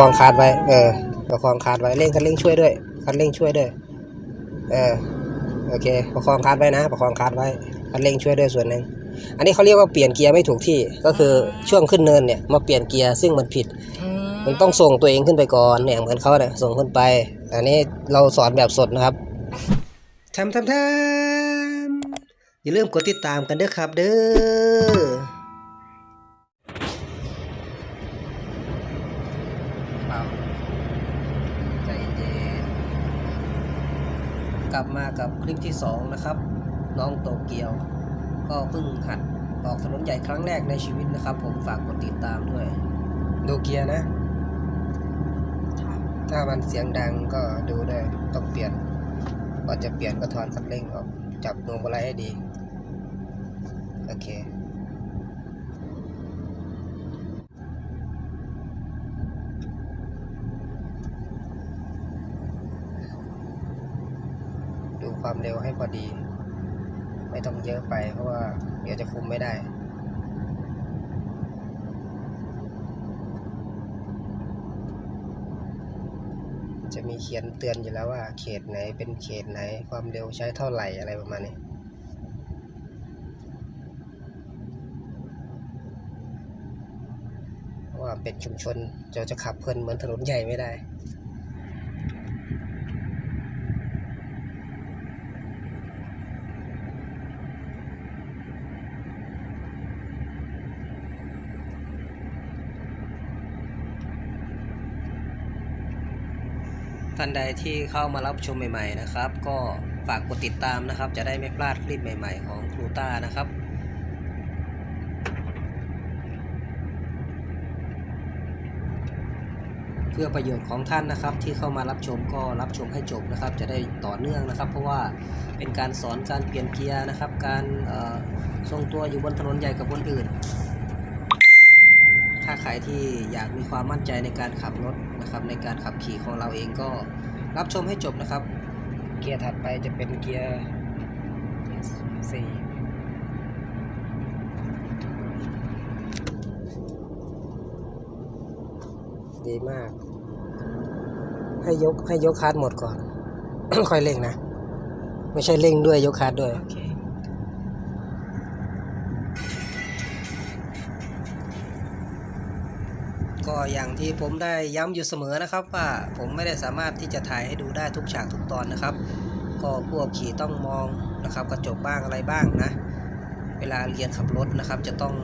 คองคาดไว้ เออประคองคาดไว้เร่งคันเร่งช่วยด้วยคันเร่งช่วยด้วย เออโอเคประคองคาดไว้นะ ประคองคาดไว้คันเร่งช่วยด้วยส่วนหนึ่งอันนี้เขาเรียกว่าเปลี่ยนเกียร์ไม่ถูกที่ก็คือช่วงขึ้นเนินเนี่ยมาเปลี่ยนเกียร์ซึ่งมันผิดมันต้องส่งตัวเองขึ้นไปก่อนเนี่ยเหมือนเขาเนี่ยส่งขึ้นไป อันนี้เราสอนแบบสดนะครับทำทำทำอย่าลืมกดติดตามกันเด้อครับเด้อ กลับมากับคลิปที่สองนะครับ น้องโตเกียว ก็เพิ่งหัดออกถนนใหญ่ครั้งแรกในชีวิตนะครับ ผมฝากกดติดตามด้วยดูเกียร์นะ ถ้ามันเสียงดังก็ดูด้วยต้องเปลี่ยนก่อนจะเปลี่ยนก็ถอนคันเร่งออกจับพวงมาลัยให้ดี โอเค ดู ความเร็วให้พอดี ไม่ต้องเยอะไปเพราะว่าเดี๋ยวจะคุมไม่ได้จะมีเขียนเตือนอยู่แล้วว่าเขตไหนเป็นเขตไหนความเร็วใช้เท่าไหร่อะไรประมาณนี้เพราะว่าเป็นชุมชนเราจะขับเพลินเหมือนถนนใหญ่ไม่ได้ ท่านใดที่เข้ามารับชมใหม่ๆนะครับ ก็ฝากกดติดตามนะครับ จะได้ไม่พลาดคลิปใหม่ ๆ ของครูต้านะครับเพื่อประโยชน์ของท่านนะครับ ที่เข้ามารับชมก็รับชมให้จบนะครับ จะได้ต่อเนื่องนะครับ เพราะว่าเป็นการสอนการเปลี่ยนเกียร์นะครับ การทรงตัวอยู่บนถนนใหญ่กับคนอื่น ถ้าใครที่อยากมีความมั่นใจในการขับรถ นะครับในการขับขี่ของเราเองก็รับชมให้จบนะครับ เกียร์ถัดไปจะเป็นเกียร์สี่ดีมาก ให้ยกให้ยกคาร์ดหมดก่อน ค่อยเร่งนะ ไม่ใช่เร่งด้วยยกคาร์ดด้วยโก็อย่างที่ผมได้ย้ำอยู่เสมอนะครับ ว่าผมไม่ได้สามารถที่จะถ่ายให้ดูได้ทุกฉากทุกตอนนะครับ ก็พวกขี่ต้องมองนะครับกระจกบ้างอะไรบ้างนะ เวลาเรียนขับรถนะครับ จะต้อง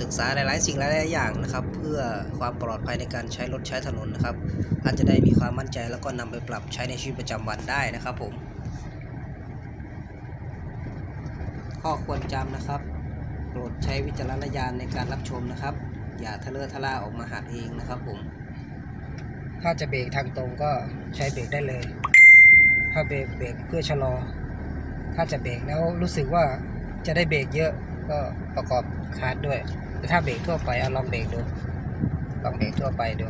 ศึกษาหลาย ๆ สิ่งหลาย ๆ อย่างนะครับ เพื่อความปลอดภัยในการใช้รถใช้ถนนนะครับท่านจะได้มีความมั่นใจแล้วก็นำไปปรับใช้ในชีวิตประจำวันได้นะครับผม ข้อควรจำนะครับ โปรดใช้วิจารณญาณในการรับชมนะครับ อย่าทะเลอะทะล่าออกมาหัดเองนะครับผม ถ้าจะเบรกทางตรงก็ใช้เบรกได้เลย ถ้าเบรกเบรกเพื่อชะลอ ถ้าจะเบรกแล้วรู้สึกว่าจะได้เบรกเยอะก็ประกอบคาร์ดด้วย แต่ถ้าเบรกทั่วไปเอาลองเบรกดู ลองเบรกทั่วไปดู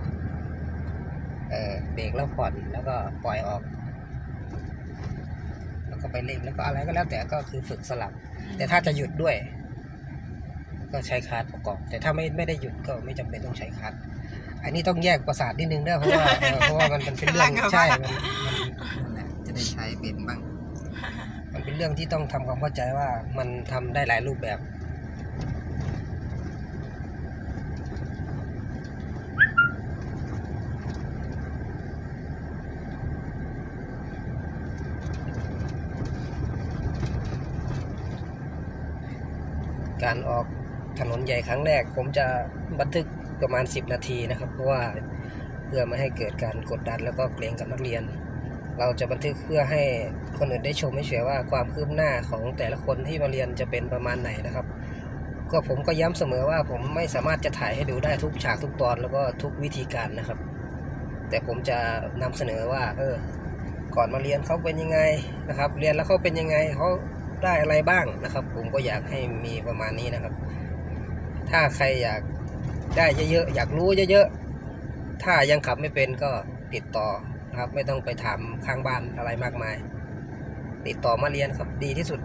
เออเบรกแล้วผ่อนแล้วก็ปล่อยออก แล้วก็ไปเร่งแล้วก็อะไรก็แล้วแต่ก็คือฝึกสลับ แต่ถ้าจะหยุดด้วย ก็ใช้คาร์ดประกอบ แต่ถ้าไม่ไม่ได้หยุดก็ไม่จำเป็นต้องใช้คาร์ดอันนี้ต้องแยกประสาทนิดนึงด้วยเพราะว่าเออเพราะว่ามันมันเป็นเรื่องใช่มันมันนั่นแหละจะได้ใช้เป็นบ้าง มันเป็นเรื่องที่ต้องทำความเข้าใจว่ามันทำได้หลายรูปแบบการออก ถนนใหญ่ครั้งแรก ผมจะบันทึกประมาณ 10 นาทีนะครับ เพราะว่าเพื่อไม่ให้เกิดการกดดันแล้วก็เกรงกับนักเรียน เราจะบันทึกเพื่อให้คนอื่นได้ชมไม่เฉยว่าความคืบหน้าของแต่ละคนที่มาเรียนจะเป็นประมาณไหนนะครับ ก็ผมก็ย้ำเสมอว่าผมไม่สามารถจะถ่ายให้ดูได้ทุกฉากทุกตอนแล้วก็ทุกวิธีการนะครับ แต่ผมจะนำเสนอว่าเออก่อนมาเรียนเขาเป็นยังไงนะครับ เรียนแล้วเขาเป็นยังไงเขาได้อะไรบ้างนะครับ ผมก็อยากให้มีประมาณนี้นะครับ ถ้าใครอยากได้เยอะๆอยากรู้เยอะๆ ถ้ายังขับไม่เป็นก็ติดต่อนะครับ ไม่ต้องไปถามข้างบ้านอะไรมากมาย ติดต่อมาเรียนครับดีที่สุด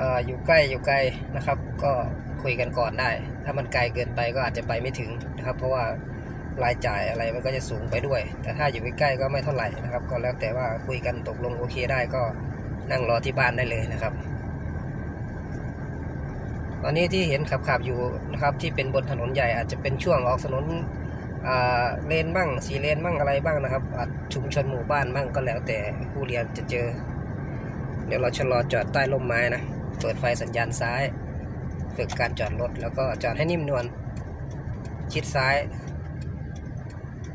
อ่ออยู่ใกล้อยู่ไกลนะครับ ก็คุยกันก่อนได้ ถ้ามันไกลเกินไปก็อาจจะไปไม่ถึงนะครับ เพราะว่ารายจ่ายอะไรมันก็จะสูงไปด้วย แต่ถ้าอยู่ใกล้ๆก็ไม่เท่าไหร่นะครับ ก็แล้วแต่ว่าคุยกันตกลงโอเคได้ก็ นั่งรอที่บ้านได้เลยนะครับ ตอนนี้ที่เห็นขับๆอยู่นะครับ ที่เป็นบนถนนใหญ่อาจจะเป็นช่วงออกถนนอ่าเลนบ้างสีเลนบ้างอะไรบ้างนะครับอาจชุมชนหมู่บ้านบ้างก็แล้วแต่ผู้เรียนจะเจอ เดี๋ยวเราชะลอจอดใต้ร่มไม้นะเปิดไฟสัญญาณซ้ายฝึกการจอดรถแล้วก็จอดให้นิ่มนวลชิดซ้าย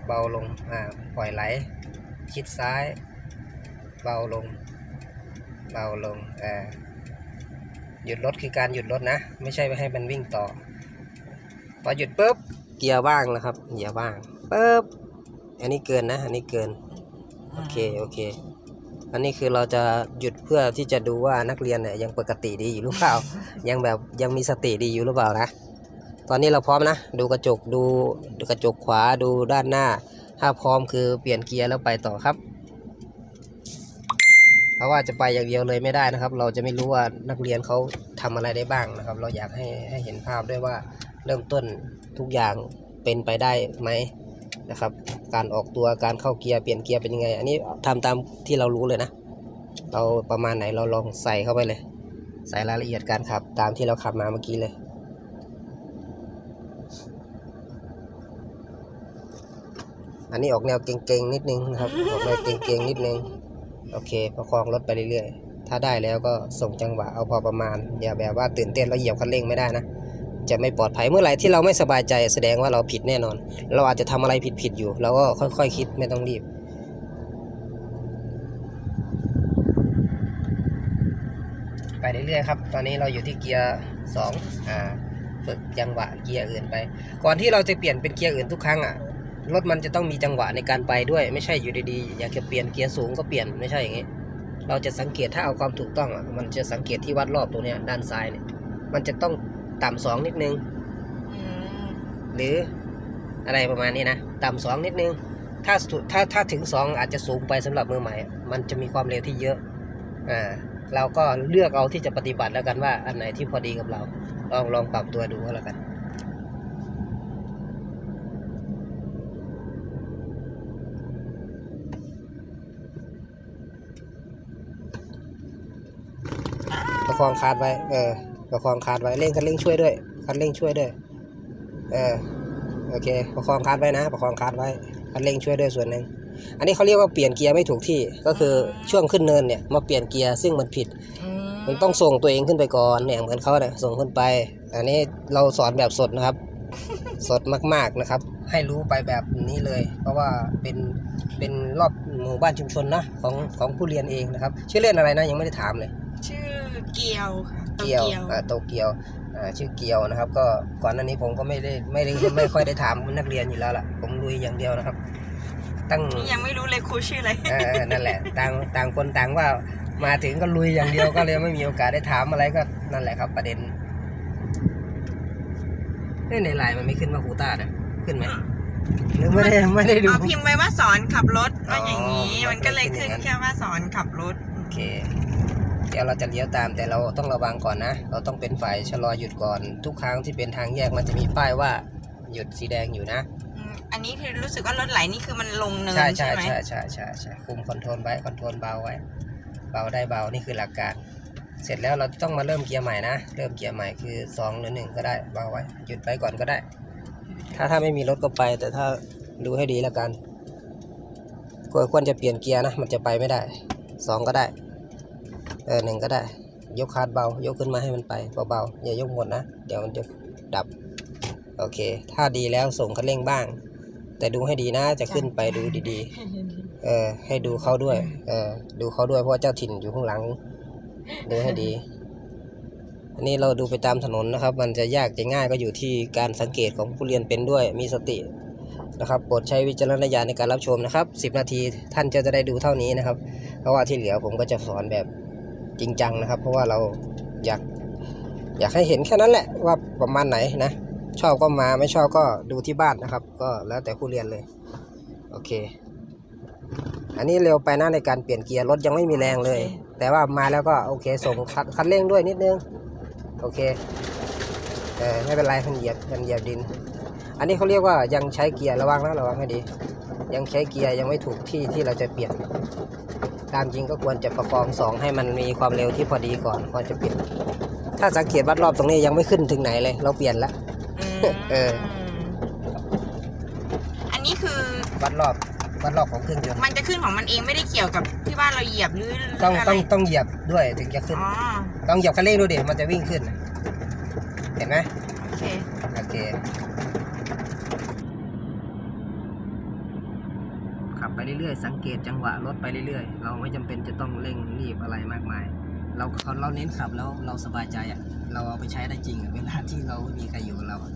เบาลงอ่าปล่อยไหล ชิดซ้าย เบาลง เบาลงอ่าหยุดรถคือการหยุดรถนะ ไม่ใช่ไปให้มันวิ่งต่อ พอหยุดปุ๊บเกียร์ว่างนะครับเกียร์ว่างปุ๊บอันนี้เกินนะ อันนี้เกินโอเคโอเค อันนี้คือเราจะหยุดเพื่อที่จะดูว่านักเรียนเนี่ยยังปกติดีอยู่หรือเปล่า ยังแบบยังมีสติดีอยู่หรือเปล่านะ ตอนนี้เราพร้อมนะ ดูกระจกดูกระจกขวาดูด้านหน้า ถ้าพร้อมคือเปลี่ยนเกียร์แล้วไปต่อครับ เพราะว่าจะไปอย่างเดียวเลยไม่ได้นะครับ เราจะไม่รู้ว่านักเรียนเขาทำอะไรได้บ้างนะครับ เราอยากให้ให้เห็นภาพด้วยว่าเริ่มต้นทุกอย่างเป็นไปได้ไหมนะครับ การออกตัวการเข้าเกียร์เปลี่ยนเกียร์เป็นยังไง อันนี้ทำตามที่เรารู้เลยนะ เราประมาณไหนเราลองใส่เข้าไปเลย ใส่รายละเอียดการขับ ตามที่เราขับมาเมื่อกี้เลยอันนี้ออกแนวเก่งๆนิดนึงนะครับ ออกแนวเก่งๆนิดนึง โอเคประคองรถไปเรื่อยๆ ถ้าได้แล้วก็ส่งจังหวะเอาพอประมาณ อย่าแบบว่าตื่นเต้นแล้วเหยียบคันเร่งไม่ได้นะ จะไม่ปลอดภัยเมื่อไหร่ที่เราไม่สบายใจแสดงว่าเราผิดแน่นอน เราอาจจะทำอะไรผิดๆอยู่เราก็ค่อยๆคคิดไม่ต้องรีบไปเรื่อยๆครับ ตอนนี้เราอยู่ที่เกียร์สองอ่า ฝึกจังหวะเกียร์อื่นไป ก่อนที่เราจะเปลี่ยนเป็นเกียร์อื่นทุกครั้งอะ รถมันจะต้องมีจังหวะในการไปด้วย ไม่ใช่อยู่ดีๆอยากจะเปลี่ยนเกียร์สูงก็เปลี่ยนไม่ใช่อย่างงี้ เราจะสังเกตถ้าเอาความถูกต้องอะมันจะสังเกตที่วัดรอบตัวเนี้ยด้านซ้ายเนี่ยมันจะต้องต่ำสองนิดนึงอืมหรืออะไรประมาณนี้นะต่ำสองนิดนึง ถ้าสุถ้าถ้าถึงสองอาจจะสูงไปสำหรับมือใหม่ มันจะมีความเร็วที่เยอะอ่าเราก็เลือกเอาที่จะปฏิบัติแล้วกันว่าอันไหนที่พอดีกับเรา ลองลองปรับตัวดูก็แล้วกัน คองคาดไว้ เออประคองคาดไว้เร่งคันเร่งช่วยด้วยคันเร่งช่วยด้วย เออโอเคประคองคาดไว้นะประคองคาดไว้คันเร่งช่วยด้วยส่วนหนึ่งอันนี้เขาเรียกว่าเปลี่ยนเกียร์ไม่ถูกที่ก็คือช่วงขึ้นเนินเนี่ยมาเปลี่ยนเกียร์ซึ่งมันผิดอืมันต้องส่งตัวเองขึ้นไปก่อนเนี่ยเหมือนเขาเนี่ยส่งขึ้นไป อันนี้เราสอนแบบสดนะครับ สดมากๆนะครับ ให้รู้ไปแบบนี้เลย เพราะว่าเป็นเป็นรอบหมู่บ้านชุมชนนะของของผู้เรียนเองนะครับชื่อเล่นอะไรนะยังไม่ได้ถามเลยชื่ อเกียวค่ะโตเกียวเกียวอ่าโตเกียวอ่าชื่อเกียวนะครับ ก็ก่อนหน้านี้ผมก็ไม่ได้ไม่ได้ไม่ค่อยได้ถามนักเรียนอยู่แล้วล่ะผมลุยอย่างเดียวนะครับ ตั้งนี่ยังไม่รู้เลยครูชื่ออะไรเออนั่นแหละต่างต่างคนต่างว่ามาถึงก็ลุยอย่างเดียวก็เลยไม่มีโอกาสได้ถามอะไรก็นั่นแหละครับ ประเด็นเฮ้ยในไลน์มันไม่ขึ้นว่าคูต้านะขึ้นไหมหรือไม่ได้ไม่ได้ดูอ๋อพิมพ์ไว้ว่าสอนขับรถว่าอย่างนี้อ๋อมันก็เลยขึ้นมันก็ขึ้นอย่างนั้นแค่ว่าสอนขับรถโอเค เดี๋ยวเราจะเลี้ยวตามแต่เราต้องระวังก่อนนะ เราต้องเป็นฝ่ายชะลอหยุดก่อน ทุกครั้งที่เป็นทางแยกมันจะมีป้ายว่าหยุดสีแดงอยู่นะอืมอันนี้คือรู้สึกว่ารถไหลนี่คือมันลงเนินใช่ใช่ใช่ไหมใช่ใช่ใช่ใช่คุมคอนโทรลไว้คอนโทรลเบาไว้เบาได้เบานี่คือหลักการ เสร็จแล้วเราต้องมาเริ่มเกียร์ใหม่นะเริ่มเกียร์ใหม่คือ2หรือ1ก็ได้เบาไว้หยุดไปก่อนก็ได้ ถ้าถ้าไม่มีรถก็ไป แต่ถ้าดูให้ดีแล้วกันควรควรจะเปลี่ยนเกียร์นะมันจะไปไม่ได้สองก็ได้ เออหนึ่งก็ได้ ยกคาร์ดเบา ยกขึ้นมาให้มันไปเบาๆอย่ายกหมดนะ เดี๋ยวมันจะดับ โอเค ถ้าดีแล้วส่งคันเร่งบ้าง แต่ดูให้ดีนะจะขึ้นไปดูดีๆ เออ ให้ดูเขาด้วย เออ ดูเขาด้วยเพราะว่าเจ้าถิ่นอยู่ข้างหลัง ดูให้ดี อันนี้เราดูไปตามถนนนะครับ มันจะยากจะง่ายก็อยู่ที่การสังเกตของผู้เรียนเป็นด้วย มีสตินะครับโปรดใช้วิจารณญาณในการรับชมนะครับ 10 นาทีท่านจะจะได้ดูเท่านี้นะครับ เพราะว่าที่เหลือผมก็จะสอนแบบ จริงจังนะครับ เพราะว่าเราอยากอยากให้เห็นแค่นั้นแหละว่าประมาณไหนนะ ชอบก็มาไม่ชอบก็ดูที่บ้านนะครับ ก็แล้วแต่ผู้เรียนเลย โอเค อันนี้เร็วไปนะในการเปลี่ยนเกียร์รถยังไม่มีแรงเลย แต่ว่ามาแล้วก็โอเคส่งคันคันเร่งด้วยนิดนึง โอเคเออไม่เป็นไรมันเหยียบมันเหยียบดิน อันนี้เขาเรียกว่ายังใช้เกียร์ระวังนะระวังให้ดี ยังใช้เกียร์ยังไม่ถูกที่ที่เราจะเปลี่ยน ตามจริงก็ควรจะประคองสองให้มันมีความเร็วที่พอดีก่อนก่อนจะเปลี่ยน ถ้าสังเกตวัดรอบตรงนี้ยังไม่ขึ้นถึงไหนเลย เราเปลี่ยนแล้วมเออ อันนี้คือวัดรอบวัดรอบของเครื่องยนต์มันจะขึ้นของมันเองไม่ได้เกี่ยวกับที่ว่าเราเหยียบหรือต้องอะไรต้องต้องเหยียบด้วยถึงจะขึ้นอ๋อต้องเหยียบคันเร่งดูดิมันจะวิ่งขึ้นน่ะเห็นไหมโอเคโอเค ขับไป เรื่อยๆ สังเกตจังหวะรถไปเรื่อยๆ เราไม่จำเป็นจะต้องเร่งรีบอะไรมากมาย เราเราเน้นขับแล้วเราสบายใจอะ เราเอาไปใช้ได้จริงอะเวลาที่เรามีใครอยู่กับเราอะ